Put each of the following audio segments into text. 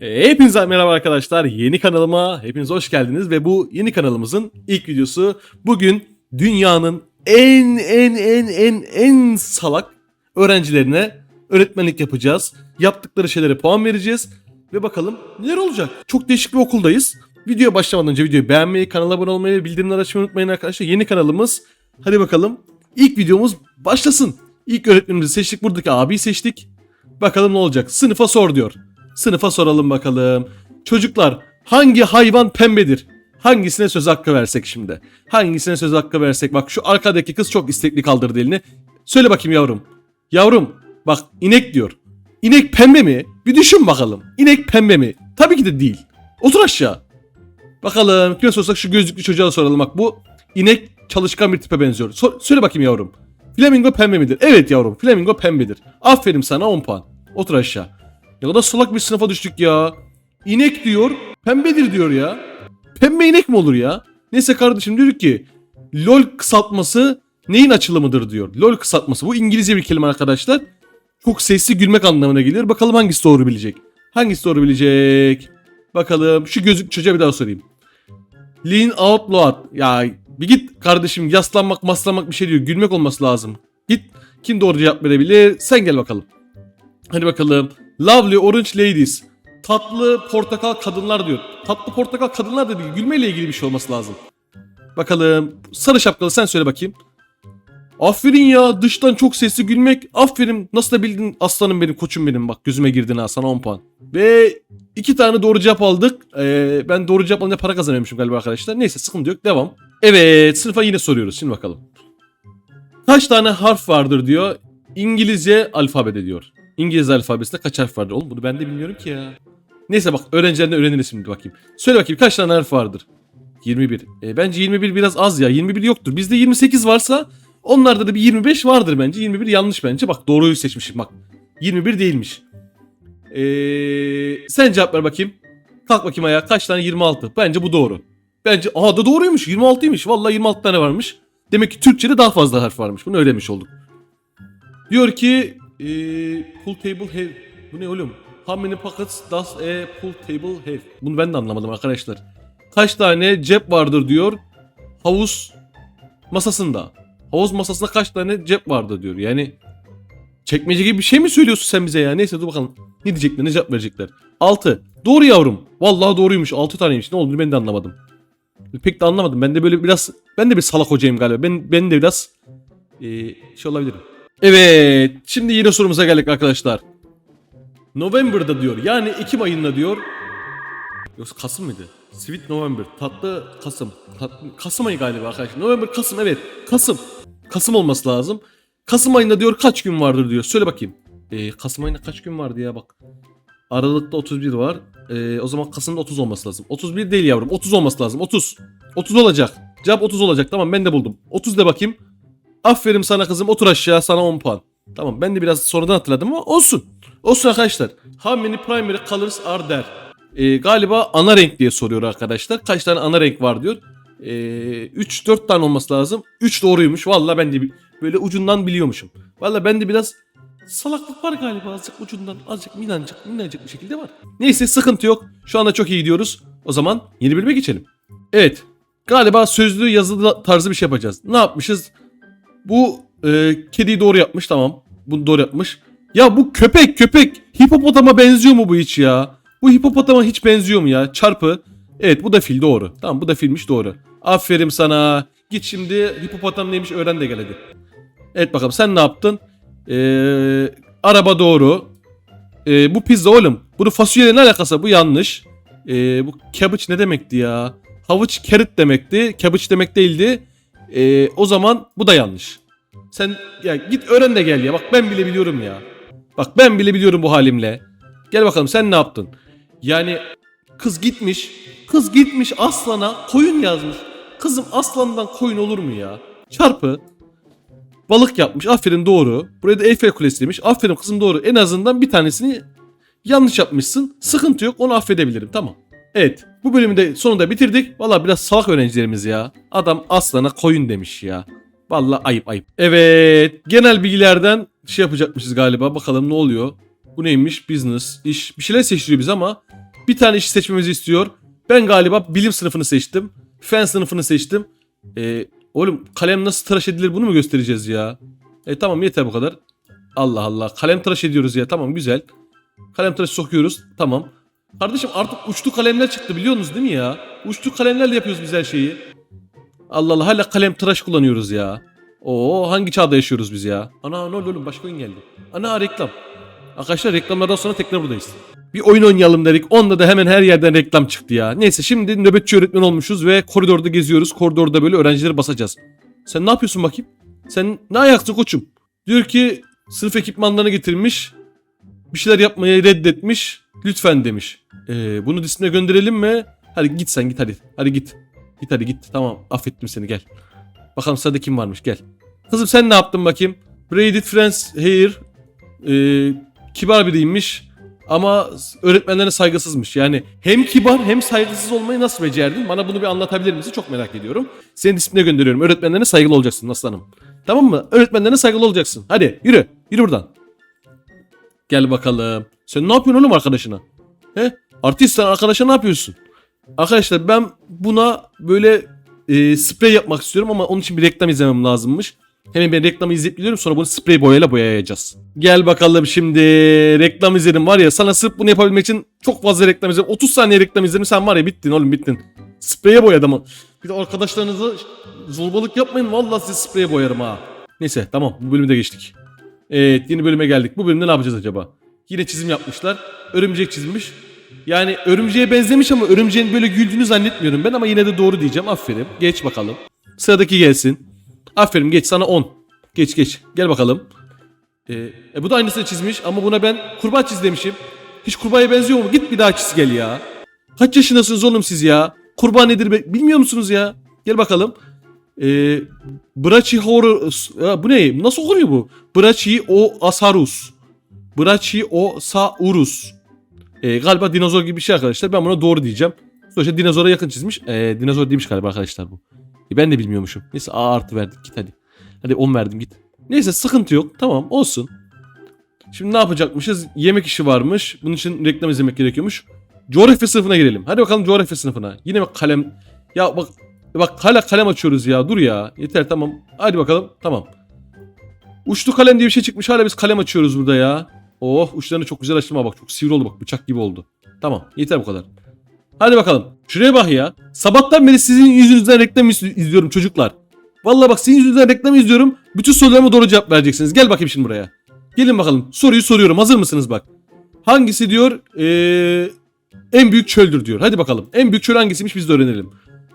E, Hepinize merhaba arkadaşlar. Yeni kanalıma hepiniz hoş geldiniz ve bu yeni kanalımızın ilk videosu. Bugün dünyanın en en en en en salak öğrencilerine öğretmenlik yapacağız. Yaptıkları şeylere puan vereceğiz ve bakalım neler olacak. Çok değişik bir okuldayız. Video başlamadan önce videoyu beğenmeyi, kanala abone olmayı ve bildirimleri açmayı unutmayın arkadaşlar. Yeni kanalımız. Hadi bakalım. İlk videomuz başlasın. İlk öğretmenimizi seçtik. Buradaki abiyi seçtik. Bakalım ne olacak. Sınıfa sor diyor. Sınıfa soralım bakalım. Çocuklar hangi hayvan pembedir? Hangisine söz hakkı versek şimdi? Hangisine söz hakkı versek? Bak şu arkadaki kız çok istekli kaldırdı elini. Söyle bakayım yavrum. Yavrum bak inek diyor. İnek pembe mi? Bir düşün bakalım. İnek pembe mi? Tabii ki de değil. Otur aşağı. Bakalım kime sorsak şu gözlüklü çocuğa soralım. Bak bu inek çalışkan bir tipe benziyor. Sor- söyle bakayım yavrum. Flamingo pembe midir? Evet yavrum flamingo pembedir. Aferin sana 10 puan. Otur aşağı. Ne kadar salak bir sınıfa düştük ya. İnek diyor, pembedir diyor ya. Pembe inek mi olur ya? Neyse kardeşim diyor ki LOL kısaltması neyin açılımıdır diyor. LOL kısaltması bu İngilizce bir kelime arkadaşlar. Çok sesli gülmek anlamına gelir. Bakalım hangisi doğru bilecek. Hangisi doğru bilecek? Bakalım şu gözlük çocuğa bir daha sorayım. Lean out loud. Ya bir git kardeşim yaslanmak maslanmak bir şey diyor. Gülmek olması lazım. Git kim doğru cevap verebilir? Sen gel bakalım. Hadi bakalım. Lovely orange ladies. Tatlı portakal kadınlar diyor. Tatlı portakal kadınlar da değil. Gülmeyle ilgili bir şey olması lazım. Bakalım. Sarı şapkalı sen söyle bakayım. Aferin ya dıştan çok sesli gülmek. Aferin nasıl da bildin aslanım benim koçum benim bak gözüme girdin ha sana 10 puan. Ve iki tane doğru cevap aldık. Ee, ben doğru cevap alınca para kazanıyormuşum galiba arkadaşlar. Neyse sıkıntı yok devam. Evet sınıfa yine soruyoruz şimdi bakalım. Kaç tane harf vardır diyor. İngilizce alfabede diyor. İngiliz alfabesinde kaç harf vardır? Oğlum bunu ben de bilmiyorum ki ya. Neyse bak öğrencilerden öğreniriz şimdi bakayım. Söyle bakayım kaç tane harf vardır? 21. E, bence 21 biraz az ya. 21 yoktur. Bizde 28 varsa onlarda da bir 25 vardır bence. 21 yanlış bence. Bak doğruyu seçmişim bak. 21 değilmiş. E, sen cevap ver bakayım. Kalk bakayım ayağa. Kaç tane? 26. Bence bu doğru. Bence aha da doğruymuş. 26'ymış. Vallahi 26 tane varmış. Demek ki Türkçe'de daha fazla harf varmış. Bunu öğrenmiş olduk. Diyor ki e, pool table have. Bu ne oğlum? How many pockets does a pool table have? Bunu ben de anlamadım arkadaşlar. Kaç tane cep vardır diyor. Havuz masasında. Havuz masasında kaç tane cep vardır diyor. Yani çekmece gibi bir şey mi söylüyorsun sen bize ya? Neyse dur bakalım. Ne diyecekler ne cevap verecekler. 6. Doğru yavrum. Vallahi doğruymuş. 6 taneymiş. Ne olduğunu ben de anlamadım. Pek de anlamadım. Ben de böyle biraz ben de bir salak hocayım galiba. Ben ben de biraz e, şey olabilirim. Evet. Şimdi yine sorumuza geldik arkadaşlar. November'da diyor. Yani Ekim ayında diyor. Yoksa Kasım mıydı? Sweet November. Tatlı Kasım. Tatlı, Kasım ayı galiba arkadaşlar. November Kasım evet. Kasım. Kasım olması lazım. Kasım ayında diyor kaç gün vardır diyor. Söyle bakayım. Ee, Kasım ayında kaç gün vardı ya bak. Aralıkta 31 var. Ee, o zaman Kasım'da 30 olması lazım. 31 değil yavrum. 30 olması lazım. 30. 30 olacak. Cevap 30 olacak. Tamam ben de buldum. 30 de bakayım. Aferin sana kızım. Otur aşağı. Sana 10 puan. Tamam ben de biraz sonradan hatırladım ama olsun. Olsun arkadaşlar. How many primary colors are there? Ee, galiba ana renk diye soruyor arkadaşlar. Kaç tane ana renk var diyor. Ee, 3-4 tane olması lazım. 3 doğruymuş. Valla ben de böyle ucundan biliyormuşum. Valla ben de biraz salaklık var galiba azıcık ucundan. Azıcık minancık minnacık bir şekilde var. Neyse sıkıntı yok. Şu anda çok iyi gidiyoruz. O zaman yeni bölüme geçelim. Evet. Galiba sözlü yazılı tarzı bir şey yapacağız. Ne yapmışız? Bu e, kediyi doğru yapmış tamam. Bunu doğru yapmış. Ya bu köpek köpek hipopotama benziyor mu bu hiç ya? Bu hipopotama hiç benziyor mu ya? Çarpı. Evet bu da fil doğru. Tamam bu da filmiş doğru. Aferin sana. Git şimdi hipopotam neymiş öğren de gel hadi. Evet bakalım sen ne yaptın? Ee, araba doğru. Ee, bu pizza oğlum. Bunun fasulyeyle ne alakası? Bu yanlış. Ee, bu cabbage ne demekti ya? Havuç carrot demekti. Cabbage demek değildi. Ee, o zaman bu da yanlış. Sen ya git öğren de gel ya. Bak ben bile biliyorum ya. Bak ben bile biliyorum bu halimle. Gel bakalım sen ne yaptın? Yani kız gitmiş. Kız gitmiş aslana koyun yazmış. Kızım aslandan koyun olur mu ya? Çarpı. Balık yapmış. Aferin doğru. Buraya da Eyfel Kulesi demiş. Aferin kızım doğru. En azından bir tanesini yanlış yapmışsın. Sıkıntı yok. Onu affedebilirim. Tamam. Evet. Bu bölümü de sonunda bitirdik. Valla biraz salak öğrencilerimiz ya. Adam aslana koyun demiş ya. Valla ayıp ayıp. Evet. Genel bilgilerden şey yapacakmışız galiba. Bakalım ne oluyor. Bu neymiş? Business, iş. Bir şeyler seçtiriyor biz ama Bir tane işi seçmemizi istiyor. Ben galiba bilim sınıfını seçtim. Fen sınıfını seçtim. Ee, oğlum kalem nasıl tıraş edilir bunu mu göstereceğiz ya? E tamam yeter bu kadar. Allah Allah. Kalem tıraş ediyoruz ya. Tamam güzel. Kalem tıraşı sokuyoruz. Tamam. Kardeşim artık uçlu kalemler çıktı biliyorsunuz değil mi ya? Uçlu kalemlerle yapıyoruz biz her şeyi. Allah Allah hala kalem tıraş kullanıyoruz ya. Oo hangi çağda yaşıyoruz biz ya? Ana ne oldu oğlum başka oyun geldi. Ana reklam. Arkadaşlar reklamlardan sonra tekrar buradayız. Bir oyun oynayalım dedik. Onda da hemen her yerden reklam çıktı ya. Neyse şimdi nöbetçi öğretmen olmuşuz ve koridorda geziyoruz. Koridorda böyle öğrencileri basacağız. Sen ne yapıyorsun bakayım? Sen ne ayaksın koçum? Diyor ki sınıf ekipmanlarını getirmiş. Bir şeyler yapmayı reddetmiş. Lütfen demiş. Ee, bunu disipline gönderelim mi? Hadi git sen git hadi. Hadi git. Git hadi git. Tamam affettim seni gel. Bakalım sırada kim varmış gel. Kızım sen ne yaptın bakayım? Braided Friends Hair. Ee, kibar biriymiş. Ama öğretmenlerine saygısızmış. Yani hem kibar hem saygısız olmayı nasıl becerdin? Bana bunu bir anlatabilir misin? Çok merak ediyorum. Seni disipline gönderiyorum. Öğretmenlerine saygılı olacaksın aslanım. Tamam mı? Öğretmenlerine saygılı olacaksın. Hadi yürü. Yürü buradan. Gel bakalım. Sen ne yapıyorsun oğlum arkadaşına? He? Artist sen arkadaşa ne yapıyorsun? Arkadaşlar ben buna böyle e, sprey yapmak istiyorum ama onun için bir reklam izlemem lazımmış. Hemen ben reklamı izleyip geliyorum sonra bunu sprey boyayla boyayacağız. Gel bakalım şimdi reklam izledim var ya sana sırf bunu yapabilmek için çok fazla reklam izledim. 30 saniye reklam izledim sen var ya bittin oğlum bittin. Spreye boyadım. ama. Bir de arkadaşlarınızı zorbalık yapmayın vallahi sizi spreye boyarım ha. Neyse tamam bu bölümü de geçtik. Evet yeni bölüme geldik. Bu bölümde ne yapacağız acaba? Yine çizim yapmışlar. Örümcek çizmiş. Yani örümceğe benzemiş ama örümceğin böyle güldüğünü zannetmiyorum ben ama yine de doğru diyeceğim. Aferin. Geç bakalım. Sıradaki gelsin. Aferin geç sana 10. Geç geç. Gel bakalım. Ee, e, bu da aynısını çizmiş ama buna ben kurbağa çiz demişim. Hiç kurbağaya benziyor mu? Git bir daha çiz gel ya. Kaç yaşındasınız oğlum siz ya? Kurbağa nedir be- bilmiyor musunuz ya? Gel bakalım. Ee, Brachysaurus. Ya bu ne? Nasıl okunuyor bu? Brachiosaurus. Brachiosaurus. Ee, galiba dinozor gibi bir şey arkadaşlar. Ben buna doğru diyeceğim. Sonuçta dinozora yakın çizmiş. Ee, dinozor değilmiş galiba arkadaşlar bu. E, ben de bilmiyormuşum. Neyse A artı verdik git hadi. Hadi 10 verdim git. Neyse sıkıntı yok. Tamam olsun. Şimdi ne yapacakmışız? Yemek işi varmış. Bunun için reklam izlemek gerekiyormuş. Coğrafya sınıfına girelim. Hadi bakalım coğrafya sınıfına. Yine mi kalem? Ya bak bak hala kalem açıyoruz ya. Dur ya. Yeter tamam. Hadi bakalım. Tamam. Uçlu kalem diye bir şey çıkmış. Hala biz kalem açıyoruz burada ya. Oh uçlarını çok güzel açtım. ha Bak çok sivri oldu bak. Bıçak gibi oldu. Tamam. Yeter bu kadar. Hadi bakalım. Şuraya bak ya. Sabahtan beri sizin yüzünüzden reklam iz- izliyorum çocuklar. Vallahi bak sizin yüzünüzden reklam izliyorum. Bütün sorularıma doğru cevap vereceksiniz. Gel bakayım şimdi buraya. Gelin bakalım. Soruyu soruyorum. Hazır mısınız bak. Hangisi diyor? Ee, en büyük çöldür diyor. Hadi bakalım. En büyük çöl hangisiymiş biz de öğrenelim.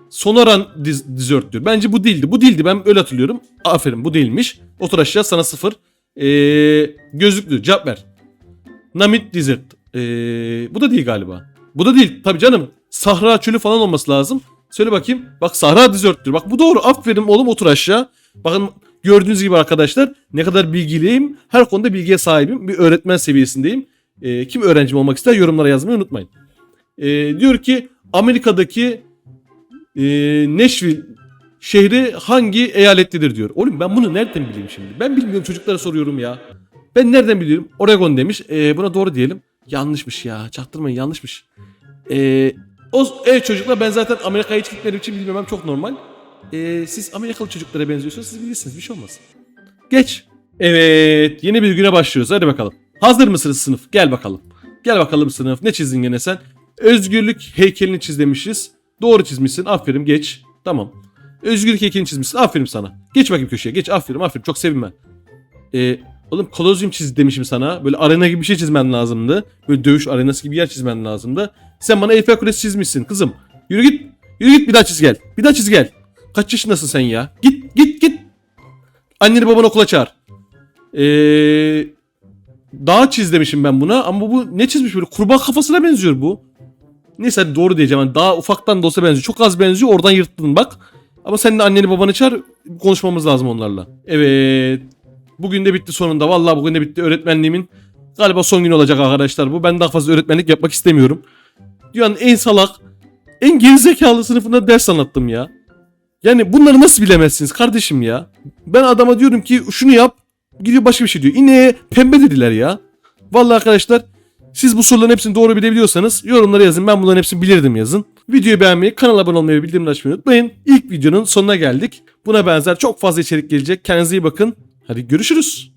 Sonoran Desert diyor. Bence bu değildi. Bu değildi. Ben öyle hatırlıyorum. Aferin bu değilmiş. Otur aşağı sana sıfır. Ee, gözlüklü. Cevap ver. Namit Desert. Ee, bu da değil galiba. Bu da değil. Tabii canım. Sahra çölü falan olması lazım. Söyle bakayım. Bak Sahra Desert'tür. Bak bu doğru. Aferin oğlum otur aşağı. Bakın gördüğünüz gibi arkadaşlar ne kadar bilgiliyim. Her konuda bilgiye sahibim. Bir öğretmen seviyesindeyim. Ee, kim öğrencim olmak ister yorumlara yazmayı unutmayın. Ee, diyor ki Amerika'daki e, Nashville şehri hangi eyalettedir diyor. Oğlum ben bunu nereden bileyim şimdi? Ben bilmiyorum çocuklara soruyorum ya. Ben nereden biliyorum? Oregon demiş. Ee, buna doğru diyelim. Yanlışmış ya. Çaktırmayın yanlışmış. Ee, o, evet çocuklar ben zaten Amerika'ya hiç gitmediğim için bilmemem çok normal. Ee, siz Amerikalı çocuklara benziyorsunuz. Siz bilirsiniz bir şey olmaz. Geç. Evet yeni bir güne başlıyoruz. Hadi bakalım. Hazır mısınız sınıf? Gel bakalım. Gel bakalım sınıf. Ne çizdin gene sen? Özgürlük heykelini çiz demişiz. Doğru çizmişsin. Aferin geç. Tamam. Özgürlük heykelini çizmişsin. Aferin sana. Geç bakayım köşeye. Geç. Aferin aferin. Çok sevinme. Ee, oğlum kolozyum çiz demişim sana. Böyle arena gibi bir şey çizmen lazımdı. Böyle dövüş arenası gibi bir yer çizmen lazımdı. Sen bana Eiffel Kulesi çizmişsin kızım. Yürü git. Yürü git bir daha çiz gel. Bir daha çiz gel. Kaç yaşındasın sen ya? Git git git. Anneni babanı okula çağır. Ee, dağ çiz demişim ben buna ama bu ne çizmiş böyle kurbağa kafasına benziyor bu. Neyse hadi doğru diyeceğim. Yani daha ufaktan da olsa benziyor. Çok az benziyor. Oradan yırttın bak. Ama sen de anneni babanı çağır. Konuşmamız lazım onlarla. Evet. Bugün de bitti sonunda. Vallahi bugün de bitti öğretmenliğimin. Galiba son gün olacak arkadaşlar bu. Ben daha fazla öğretmenlik yapmak istemiyorum. Dünyanın en salak, en gerizekalı sınıfında ders anlattım ya. Yani bunları nasıl bilemezsiniz kardeşim ya? Ben adama diyorum ki şunu yap. Gidiyor başka bir şey diyor. İneğe pembe dediler ya. Vallahi arkadaşlar Siz bu soruların hepsini doğru bilebiliyorsanız yorumlara yazın. Ben bunların hepsini bilirdim yazın. Videoyu beğenmeyi, kanala abone olmayı ve bildirimleri açmayı unutmayın. İlk videonun sonuna geldik. Buna benzer çok fazla içerik gelecek. Kendinize iyi bakın. Hadi görüşürüz.